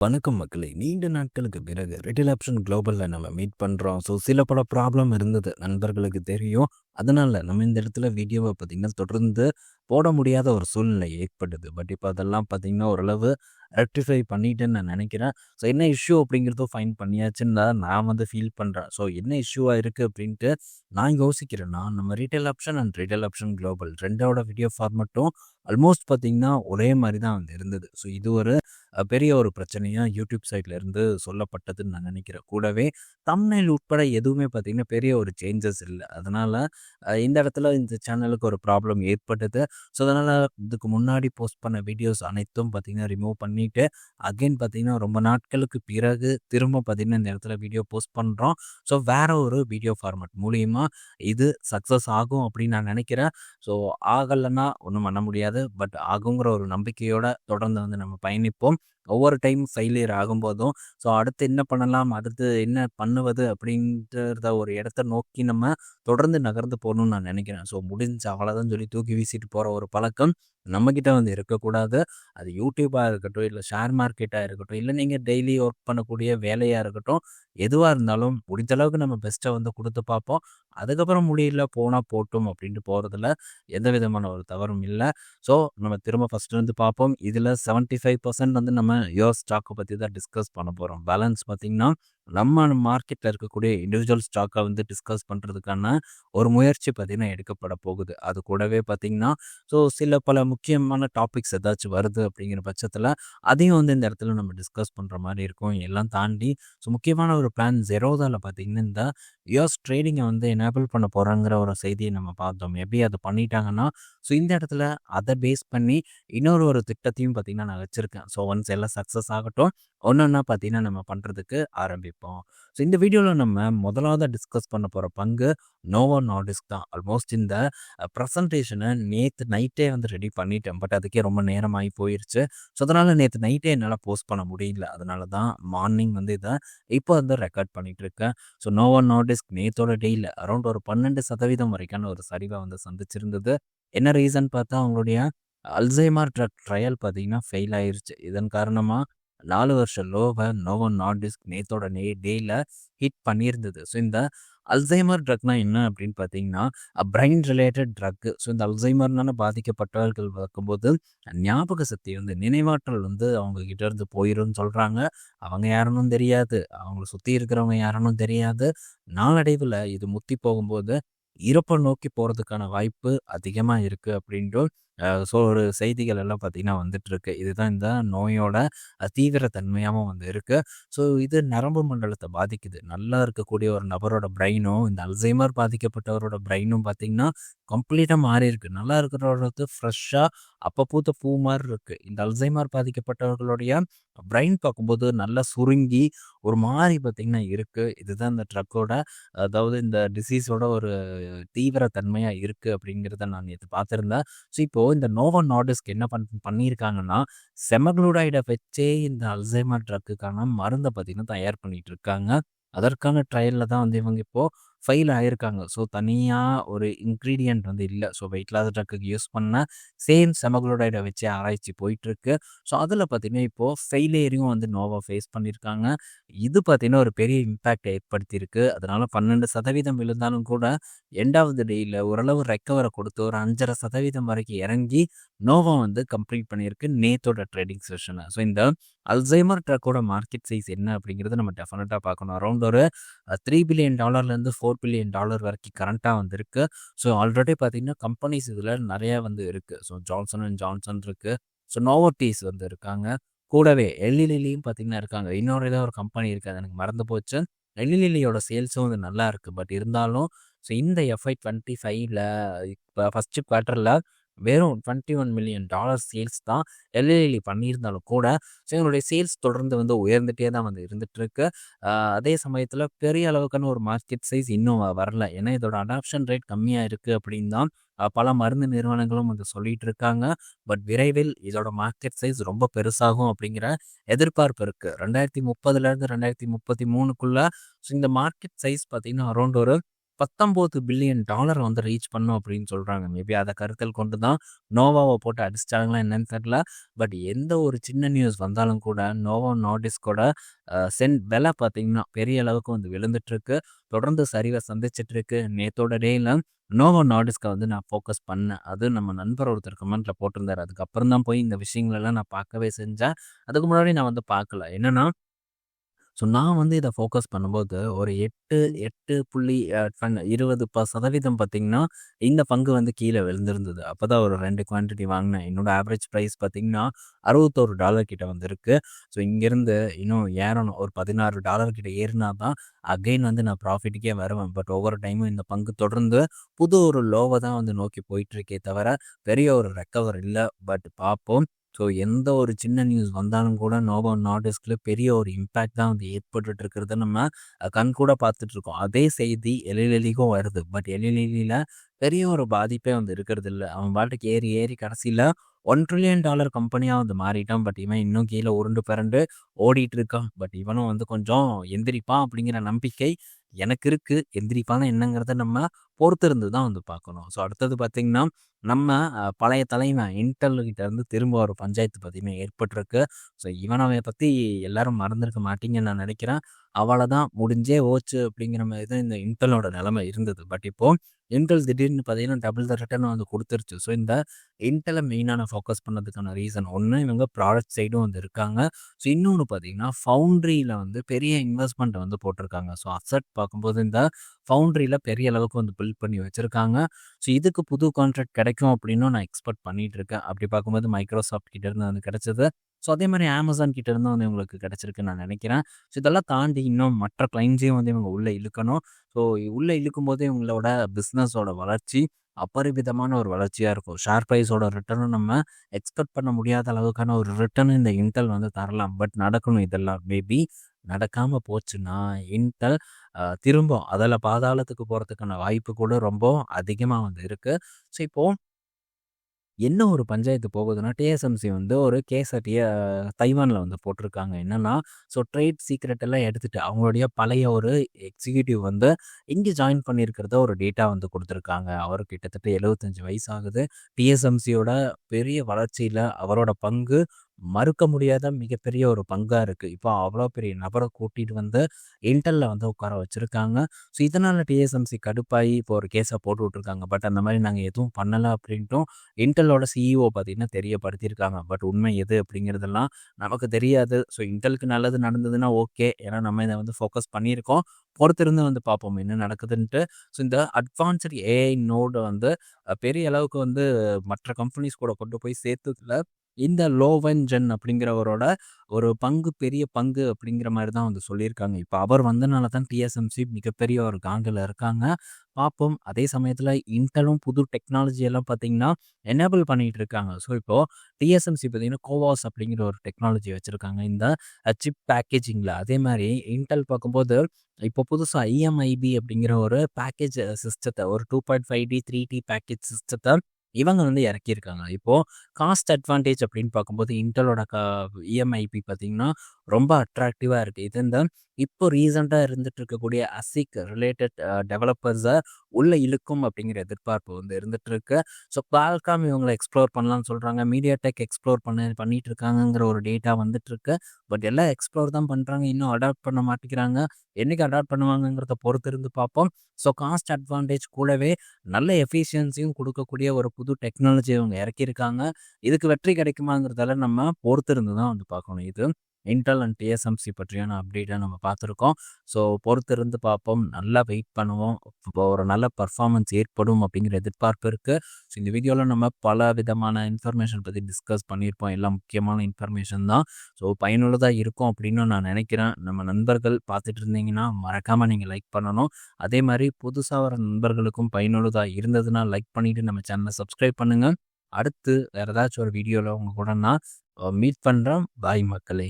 வணக்கம் மக்களே! நீண்ட நாட்களுக்கு பிறகு ரிட்டில் ஆப்ஷன் குளோபலில் நம்ம மீட் பண்ணுறோம் ஸோ சில பல ப்ராப்ளம் இருந்தது. நண்பர்களுக்கு தெரியும். அதனால் நம்ம இந்த இடத்துல வீடியோவை பார்த்தீங்கன்னா, தொடர்ந்து போட முடியாத ஒரு சூழ்நிலை ஏற்பட்டது. பட் இப்போ அதெல்லாம் பார்த்தீங்கன்னா, ஓரளவு ரெக்டிஃபை பண்ணிட்டேன்னு நான் நினைக்கிறேன் ஸோ என்ன இஷ்யூ அப்படிங்கிறதும் ஃபைன் பண்ணியாச்சுன்னு தான் நான் வந்து ஃபீல் பண்ணுறேன் ஸோ என்ன இஷ்யூவாக இருக்குது அப்படின்ட்டு நான் யோசிக்கிறேன்னா, நம்ம retail option and retail option global ரெண்டோட வீடியோ ஃபார்மட்டும் ஆல்மோஸ்ட் பார்த்தீங்கன்னா, ஒரே மாதிரி தான் வந்து இருந்தது. ஸோ இது ஒரு பெரிய ஒரு பிரச்சனையாக யூடியூப் சைட்ல இருந்து சொல்லப்பட்டதுன்னு நான் நினைக்கிறேன் கூடவே தம்ப்நெயில் உட்பட எதுவுமே பார்த்தீங்கன்னா, பெரிய ஒரு சேஞ்சஸ் இல்லை அதனால் இந்த இடத்துல இந்த சேனலுக்கு ஒரு ப்ராப்ளம் ஏற்பட்டது. ஸோ அதனால் இதுக்கு முன்னாடி போஸ்ட் பண்ண வீடியோஸ் அனைத்தும் பார்த்தீங்கன்னா, ரிமூவ் பண்ணிட்டு, அகைன் பார்த்திங்கன்னா ரொம்ப நாட்களுக்கு பிறகு திரும்ப பார்த்தீங்கன்னா, இந்த இடத்துல வீடியோ போஸ்ட் பண்ணுறோம் ஸோ வேற ஒரு வீடியோ ஃபார்மேட் மூலியமாக இது சக்ஸஸ் ஆகும் அப்படின்னு நான் நினைக்கிறேன் ஸோ ஆகலைன்னா ஒன்றும் பண்ண முடியாது. பட் ஆகுங்கிற ஒரு நம்பிக்கையோட தொடர்ந்து வந்து நம்ம பயணிப்போம். ஒவ்வொரு டைம் ஃபெயிலியர் ஆகும்போதும், ஸோ அடுத்து என்ன பண்ணலாம்? அடுத்து என்ன பண்ணுவது? அப்படின்றத ஒரு இடத்த நோக்கி நம்ம தொடர்ந்து நகர்ந்து போகணும்னு நான் நினைக்கிறேன் ஸோ முடிஞ்ச அவ்வளோதான் சொல்லி தூக்கி வீசிட்டு போகிற ஒரு பழக்கம் நம்மக்கிட்ட வந்து இருக்கக்கூடாது. அது யூடியூப்பாக இருக்கட்டும், இல்லை ஷேர் மார்க்கெட்டாக இருக்கட்டும், இல்லை நீங்கள் டெய்லி ஒர்க் பண்ணக்கூடிய வேலையாக இருக்கட்டும், எதுவாக இருந்தாலும் முடிஞ்ச அளவுக்கு நம்ம பெஸ்ட்டை வந்து கொடுத்து பார்ப்போம். அதுக்கப்புறம் முடியல போனால் போட்டும் அப்படின்ட்டு போகிறதுல எந்த விதமான ஒரு தவறும் இல்லை ஸோ நம்ம திரும்ப ஃபஸ்ட்டு வந்து பார்ப்போம். இதில் செவன்ட்டி ஃபைவ் பர்சன்ட் வந்து நம்ம யோர் ஸ்டாக்க பத்தி தான் டிஸ்கஸ் பண்ண போறோம். பேலன்ஸ் பார்த்திங்கன்னா நம்ம மார்க்கெட்டில் இருக்கக்கூடிய இண்டிவிஜுவல் ஸ்டாக்கை வந்து டிஸ்கஸ் பண்ணுறதுக்கான ஒரு முயற்சி பார்த்திங்கன்னா எடுக்கப்பட போகுது. அது கூடவே பார்த்திங்கன்னா ஸோ சில பல முக்கியமான டாபிக்ஸ் ஏதாச்சும் வருது அப்படிங்கிற பட்சத்தில் அதையும் வந்து இந்த இடத்துல நம்ம டிஸ்கஸ் பண்ணுற மாதிரி இருக்கும். எல்லாம் தாண்டி ஸோ முக்கியமான ஒரு பிளான் ஜெரோதாவில் பார்த்தீங்கன்னா, இந்த யூஎஸ் ட்ரேடிங்கை வந்து எனேபிள் பண்ண போகிறாங்கிற ஒரு செய்தியை நம்ம பார்த்தோம். எப்படி அதை பண்ணிட்டாங்கன்னா, ஸோ இந்த இடத்துல அதை பேஸ் பண்ணி இன்னொரு ஒரு திட்டத்தையும் பார்த்திங்கன்னா நான் வச்சுருக்கேன் ஸோ ஒன்ஸ் எல்லாம் சக்ஸஸ் ஆகட்டும். ஒன்றொன்னா பார்த்தீங்கன்னா, நம்ம பண்ணுறதுக்கு ஆரம்பிப்போம். ஸோ இந்த வீடியோவில் நம்ம முதலாவது டிஸ்கஸ் பண்ண போகிற பங்கு நோவோ நார்டிஸ்க் தான். ஆல்மோஸ்ட் இந்த ப்ரெசன்டேஷனை நேற்று நைட்டே வந்து ரெடி பண்ணிட்டேன். பட் அதுக்கே ரொம்ப நேரமாயி போயிருச்சு. ஸோ அதனால் நேற்று நைட்டே என்னால் போஸ்ட் பண்ண முடியல. அதனால தான் மார்னிங் வந்து இதை இப்போ வந்து ரெக்கார்ட் பண்ணிகிட்ருக்கேன் இருக்கேன். ஸோ நோவோ நார்டிஸ்க் நேத்தோட டேல அரௌண்ட் ஒரு 12% வரைக்கான ஒரு சரிவை வந்து சந்திச்சிருந்தது. என்ன ரீசன் பார்த்தா அவங்களுடைய அல்சைமார் ட்ரக் ட்ரையல் பார்த்தீங்கன்னா, ஃபெயில் ஆயிருச்சு. இதன் காரணமாக நாலு வருஷ லோவை நோவோ நார்டிஸ்க் நேத்தோட நே டேல ஹிட் பண்ணியிருந்தது. ஸோ இந்த அல்சைமர் ட்ரக்னா என்ன அப்படின்னு பார்த்தீங்கன்னா, பிரெயின் ரிலேட்டட் ட்ரக். ஸோ இந்த அல்சைமர்னால பாதிக்கப்பட்டவர்கள் பார்க்கும்போது, ஞாபக சக்தி வந்து நினைவாற்றல் வந்து அவங்க கிட்ட இருந்து போயிடும்னு சொல்கிறாங்க அவங்க யாருன்னும் தெரியாது. அவங்கள சுற்றி இருக்கிறவங்க யாருன்னு தெரியாது. நாளடைவில் இது முத்தி போகும்போது, இறப்பை நோக்கி போகிறதுக்கான வாய்ப்பு அதிகமாக இருக்குது அப்படின்ட்டு ஸோ ஒரு செய்திகள் எல்லாம் பார்த்தீங்கன்னா, வந்துட்டுருக்கு. இதுதான் இந்த நோயோட தீவிர தன்மையாகவும் வந்து இருக்குது ஸோ இது நரம்பு மண்டலத்தை பாதிக்குது. நல்லா இருக்கக்கூடிய ஒரு நபரோட பிரெயினும், இந்த அல்சைமர் பாதிக்கப்பட்டவரோட பிரெயினும் பார்த்தீங்கன்னா, மாறி இருக்குது நல்லா இருக்கிறவருக்கு ஃப்ரெஷ்ஷாக அப்போ பூத்த பூ மாதிரி இருக்குது இந்த அல்சைமர் பாதிக்கப்பட்டவர்களுடைய பிரெயின் பார்க்கும்போது நல்லா சுருங்கி, ஒரு மாதிரி பார்த்திங்கன்னா இருக்குது இதுதான் இந்த ட்ரக்கோட அதாவது இந்த டிசீஸோட ஒரு தீவிர தன்மையாக இருக்குது அப்படிங்கிறத நான் இது பார்த்துருந்தேன் ஸோ இப்போ இந்த நோவோ நார்டிஸ்க் என்ன பண் பண்ணியிருக்காங்கன்னா, செமக்ளூடைடை வச்சே இந்த அல்சைமர் ட்ரக்குக்கான மருந்தை பார்த்தீங்கன்னா, தயார் பண்ணிட்டு இருக்காங்க. அதற்கான ட்ரையலில் தான் வந்து இவங்க இப்போது ஃபெயில் ஆகியிருக்காங்க ஸோ தனியாக ஒரு இன்க்ரீடியண்ட் வந்து இல்லை ஸோ வெயிட் லாஸ் ட்ரக்குக்கு யூஸ் பண்ண சேம் செமக்ளூடைட வச்சு ஆராய்ச்சி போயிட்டுருக்கு. ஸோ அதில் பார்த்தீங்கன்னா, இப்போ ஃபெயிலியரையும் வந்து நோவா ஃபேஸ் பண்ணியிருக்காங்க. இது பார்த்தீங்கன்னா, ஒரு பெரிய இம்பேக்ட் ஏற்படுத்தியிருக்கு. அதனால் பன்னெண்டு சதவீதம் விழுந்தாலும் கூட, எண்டாவது டேயில் ஓரளவு ரெக்கவரை கொடுத்து ஒரு 5.5% வரைக்கும் இறங்கி, நோவா வந்து கம்ப்ளீட் பண்ணியிருக்கு நேத்தோட ட்ரேடிங் செஷனை ஸோ இந்த அல்சைமர் ட்ரக்கோட மார்க்கெட் சைஸ் என்ன அப்படிங்கிறது நம்ம டெஃபினட்டாக பார்க்கணும். அரௌண்ட் ஒரு த்ரீ பில்லியன் டாலர்லேருந்து ஃபோர் ஃபோர் பில்லியன் டாலர் வரைக்கும் கரண்ட்டாக வந்திருக்கு. ஸோ ஆல்ரெடி பார்த்தீங்கன்னா, கம்பெனிஸ் இதில் நிறையா வந்து இருக்குது ஸோ ஜான்சன் அண்ட் ஜான்சன் இருக்குது ஸோ நோவர்டீஸ் வந்து இருக்காங்க. கூடவே எல்லி பார்த்திங்கன்னா பார்த்தீங்கன்னா இருக்காங்க. இன்னொரு ஏதோ ஒரு கம்பெனி இருக்குது அது எனக்கு மறந்து போச்சு. எல்லி சேல்ஸும் வந்து நல்லா இருக்குது பட் இருந்தாலும் ஸோ இந்த எஃப்ஐ 25ல இப்ப ஃபர்ஸ்ட் குவார்ட்டரில் வெறும் $21 மில்லியன் டாலர் சேல்ஸ் தான் எல்லி பண்ணியிருந்தாலும் கூட, ஸோ இவங்களுடைய சேல்ஸ் தொடர்ந்து வந்து உயர்ந்துட்டே தான் வந்து இருந்துட்டுருக்கு. அ அதே சமயத்தில் பெரிய அளவுக்கான ஒரு மார்க்கெட் சைஸ் இன்னும் வரல. ஏன்னா இதோட அடாப்ஷன் ரேட் கம்மியாக இருக்குது அப்படின்னு தான் பல மருந்து நிறுவனங்களும் வந்து சொல்லிட்டு இருக்காங்க. பட் விரைவில் இதோட மார்க்கெட் சைஸ் ரொம்ப பெருசாகும் அப்படிங்கிற எதிர்பார்ப்பு இருக்குது ரெண்டாயிரத்தி முப்பதுலேருந்து ரெண்டாயிரத்தி முப்பத்தி மூணுக்குள்ளே ஸோ இந்த மார்க்கெட் சைஸ் பார்த்தீங்கன்னா, அரௌண்ட் ஒரு 19 பில்லியன் டாலர் வந்து ரீச் பண்ணும் அப்படின்னு சொல்கிறாங்க மேபி அதை கருத்தில் கொண்டு தான் நோவாவை போட்டு அடிச்சிட்டாங்களா என்னன்னு தெரியல. பட் எந்த ஒரு சின்ன நியூஸ் வந்தாலும் கூட நோவா நார்டிஸ்கோட சென்ட் விலை பார்த்திங்கன்னா பெரிய அளவுக்கு வந்து விழுந்துட்டுருக்கு. தொடர்ந்து சரிவை சந்திச்சிட்ருக்கு நேத்தோட டேயில் நோவோ நாடிஸ்க்கை வந்து நான் ஃபோக்கஸ் பண்ணேன். அதுவும் நம்ம நண்பர் ஒருத்தர் கமெண்ட்டில் போட்டிருந்தார் அதுக்கப்புறம் தான் போய் இந்த விஷயங்களெல்லாம் நான் பார்க்கவே செஞ்சேன். அதுக்கு முன்னாடி நான் வந்து பார்க்கல. என்னென்னா ஸோ நான் வந்து இத ஃபோக்கஸ் பண்ணும்போது ஒரு 8 8 புள்ளி 20 ப சதவீதம் பார்த்தீங்கன்னா, இந்த பங்கு வந்து கீழ விழுந்திருந்தது. அப்பதான் ஒரு 2 குவான்டிட்டி வாங்குனேன். என்னோட ஆவரேஜ் பிரைஸ் பார்த்தீங்கன்னா, $61 கிட்ட வந்திருக்கு. ஸோ இங்கேருந்து இன்னும் ஏறணும். ஒரு $16 கிட்ட ஏறுனா தான் அகைன் வந்து நான் ப்ராஃபிட்டுக்கே வருவேன். பட் ஒவ்வொரு டைமும் இந்த பங்கு தொடர்ந்து புது ஒரு லோவ தான் வந்து நோக்கி போயிட்டுருக்கே தவிர, பெரிய ஒரு ரெக்கவர் இல்ல. பட் பார்ப்போம். ஸோ எந்த ஒரு சின்ன நியூஸ் வந்தாலும் கூட நோவோ நார்டிஸ்க்ல பெரிய ஒரு இம்பேக்ட் தான் வந்து ஏற்பட்டு இருக்கிறத நம்ம அ கண்கூட பார்த்துட்ருக்கோம் அதே செய்தி எலி வருது. பட் எழிலெலியில் பெரிய ஒரு பாதிப்பே வந்து இருக்கிறதில்ல. அவன் பாட்டுக்கு ஏறி ஏறி கடைசியில் ஒன் ட்ரில்லியன் டாலர் கம்பெனியாக வந்து மாறிட்டான். பட் இவன் இன்னும் கீழே உருண்டு பிறண்டு ஓடிட்டு இருக்கான். பட் இவனும் வந்து கொஞ்சம் எந்திரிப்பான் அப்படிங்கிற நம்பிக்கை எனக்கு இருக்கு. எந்திரிப்பான என்னங்கிறத நம்ம பொறுத்திருந்து தான் வந்து பார்க்கணும். ஸோ அடுத்தது பார்த்திங்கன்னா நம்ம பழைய தலைமை இன்டர்கிட்ட இருந்து திரும்ப ஒரு பஞ்சாயத்து பற்றியுமே ஏற்பட்டிருக்கு. ஸோ இவனவை பற்றி எல்லாரும் மறந்துருக்க மாட்டீங்கன்னு நான் நினைக்கிறேன். அவ்வளதான் முடிஞ்சே ஓச்சு அப்படிங்கிற மாதிரி தான் இந்த இன்டெலோட நிலைமை இருந்தது. பட் இப்போ இன்டெல் திடீர்னு பார்த்தீங்கன்னா, டபுள் த ரிட்டர்ன் வந்து கொடுத்துருச்சு ஸோ இந்த இன்டலை மெயினான ஃபோக்கஸ் பண்ணதுக்கான ரீசன் ஒன்று இவங்க ப்ராடக்ட் சைடும் வந்து இருக்காங்க. ஸோ இன்னொன்று பார்த்தீங்கன்னா, ஃபவுண்ட்ரியில் வந்து பெரிய இன்வெஸ்ட்மெண்ட்டை வந்து போட்டிருக்காங்க. ஸோ அசெட் பார்க்கும்போது இந்த ஃபவுண்ட்ரியில் பெரிய அளவுக்கு வந்து பில்ட் பண்ணி வச்சுருக்காங்க ஸோ இதுக்கு புது கான்ட்ராக்ட் கிடைக்கும் அப்படின்னும் நான் எக்ஸ்பெக்ட் பண்ணிட்டு இருக்கேன். அப்படி பார்க்கும்போது மைக்ரோசாஃப்ட் கிட்டேருந்து வந்து கிடைச்சது. ஸோ அதே மாதிரி அமேசான் கிட்டேருந்து வந்து இவங்களுக்கு கிடச்சிருக்குன்னு நான் நினைக்கிறேன். ஸோ இதெல்லாம் தாண்டி இன்னும் மற்ற கிளைண்ட்ஸையும் வந்து இவங்க உள்ளே இழுக்கணும். ஸோ உள்ள இழுக்கும்போது இவங்களோட பிஸ்னஸோட வளர்ச்சி அபரிமிதமான ஒரு வளர்ச்சியாக இருக்கும். ஷேர் ப்ரைஸோட ரிட்டர்னும் நம்ம எக்ஸ்பெக்ட் பண்ண முடியாத அளவுக்கான ஒரு ரிட்டர்ன் இந்த இன்டெல் வந்து தரலாம். பட் நடக்கணும் இதெல்லாம். மேபி நடக்காமல் போச்சுன்னா, இன்டெல் திரும்பும் திரும்ப பாதாளத்துக்கு போகிறதுக்கான வாய்ப்பு கூட ரொம்ப அதிகமாக வந்து இருக்குது ஸோ இப்போது என்ன ஒரு பஞ்சாயத்து போகுதுன்னா, டிஎஸ்எம்சி வந்து ஒரு கேஸ தைவானில் வந்து போட்டிருக்காங்க. என்னென்னா ஸோ ட்ரேட் சீக்ரெட் எல்லாம் எடுத்துகிட்டு அவங்களுடைய பழைய ஒரு எக்ஸிக்யூட்டிவ் வந்து இங்கே ஜாயின் பண்ணியிருக்கிறத ஒரு டேட்டா வந்து கொடுத்துருக்காங்க அவர் கிட்டத்தட்ட 75 வயசு ஆகுது. டிஎஸ்எம்சியோட பெரிய வளர்ச்சியில் அவரோட பங்கு மறுக்க முடியாத மிகப்பெரிய ஒரு பங்காக இருக்குது இப்போ அவ்வளோ பெரிய நபரை கூட்டிகிட்டு வந்து இன்டலில் வந்து உட்கார வச்சுருக்காங்க ஸோ இதனால டிஎஸ்எம்சி கடுப்பாகி இப்போ ஒரு கேஸை போட்டு விட்ருக்காங்க பட் அந்த மாதிரி நாங்கள் எதுவும் பண்ணலை அப்படின்ட்டும் இன்டலோட சிஇஓ பார்த்திங்கன்னா தெரியப்படுத்தியிருக்காங்க. பட் உண்மை எது அப்படிங்கிறதெல்லாம் நமக்கு தெரியாது. ஸோ இன்டலுக்கு நல்லது நடந்ததுன்னா ஓகே. ஏன்னா நம்ம இதை வந்து ஃபோக்கஸ் பண்ணியிருக்கோம். பொறுத்திருந்து வந்து பார்ப்போம் என்ன நடக்குதுன்ட்டு. ஸோ இந்த அட்வான்ஸ்டு ஏஐ நோடு வந்து பெரிய அளவுக்கு வந்து மற்ற கம்பெனிஸ் கூட கொண்டு போய் சேர்த்ததில் இந்த லோவென் ஜென் அப்படிங்கிறவரோட ஒரு பங்கு பெரிய பங்கு அப்படிங்கிற மாதிரி தான் வந்து சொல்லியிருக்காங்க. இப்போ அவர் வந்தனால தான் டிஎஸ்எம்சி மிகப்பெரிய ஒரு காங்கில் இருக்காங்க. பார்ப்போம். அதே சமயத்தில் இன்டலும் புது டெக்னாலஜி எல்லாம் பார்த்தீங்கன்னா, எனேபிள் பண்ணிகிட்டு இருக்காங்க. ஸோ இப்போ டிஎஸ்எம்சி பார்த்தீங்கன்னா, கோவாஸ் அப்படிங்கிற ஒரு டெக்னாலஜி வச்சுருக்காங்க இந்த சிப் பேக்கேஜிங்கில் அதே மாதிரி இன்டெல் பார்க்கும்போது இப்போ புதுசாக இஎம்ஐபி அப்படிங்கிற ஒரு பேக்கேஜ் சிஸ்டத்தை ஒரு 2.5டி, 3டி பேக்கேஜ் சிஸ்டத்தை இவங்க வந்து இறக்கியிருக்காங்க. இப்போ காஸ்ட் அட்வான்டேஜ் அப்படின்னு பார்க்கும்போது இன்டலோட க இஎம்ஐபி பார்த்தீங்கன்னா, ரொம்ப அட்ராக்டிவாக இருக்குது இது இந்த இப்போ ரீசென்ட்டா இருந்துட்டு இருக்கக்கூடிய அசிக் ரிலேட்டட் டெவலப்பர்ஸை உள்ளே இழுக்கும் அப்படிங்கிற எதிர்பார்ப்பு வந்து இருந்துட்டு இருக்கு. ஸோ பால்காம் இவங்களை எக்ஸ்ப்ளோர் பண்ணலாம்னு சொல்கிறாங்க மீடியா டெக் எக்ஸ்ப்ளோர் பண்ண பண்ணிட்டு இருக்காங்கங்கிற ஒரு டேட்டா வந்துட்டு இருக்கு. பட் எல்லாம் எக்ஸ்ப்ளோர் தான் பண்ணுறாங்க இன்னும் அடாப்ட் பண்ண மாட்டேங்கிறாங்க. என்னைக்கு அடாப்ட் பண்ணுவாங்கங்கிறத பொறுத்து இருந்து பார்ப்போம். ஸோ காஸ்ட் அட்வான்டேஜ் கூடவே நல்ல எஃபிஷியன்சியும் கொடுக்கக்கூடிய ஒரு புது டெக்னாலஜி இவங்க இறக்கியிருக்காங்க. இதுக்கு வெற்றி கிடைக்குமாங்கிறதால நம்ம பொறுத்திருந்து தான் வந்து பார்க்கணும். இது இன்டெல் அண்ட் டிஎஸ்எம்சி பற்றியான அப்டேட்டை நம்ம பார்த்துருக்கோம். ஸோ பொறுத்திருந்து பார்ப்போம். நல்லா வெயிட் பண்ணுவோம். ஒரு நல்ல பெர்ஃபார்மன்ஸ் ஏற்படும் அப்படிங்கிற எதிர்பார்ப்பு இருக்குது ஸோ இந்த வீடியோவில் நம்ம பல விதமான இன்ஃபர்மேஷன் பற்றி டிஸ்கஸ் பண்ணியிருப்போம். எல்லாம் முக்கியமான இன்ஃபர்மேஷன் தான். ஸோ பயனுள்ளதாக இருக்கும் அப்படின்னு நான் நினைக்கிறேன். நம்ம நண்பர்கள் பார்த்துட்டு இருந்தீங்கன்னா, மறக்காமல் நீங்கள் லைக் பண்ணணும். அதே மாதிரி புதுசாக வர நண்பர்களுக்கும் பயனுள்ளதாக இருந்ததுன்னா லைக் பண்ணிவிட்டு நம்ம சேனலை சப்ஸ்கிரைப் பண்ணுங்கள் அடுத்து வேறு ஏதாச்சும் ஒரு வீடியோவில் உங்கள் கூட நான் மீட் பண்ணுறேன் பாய் மக்களே!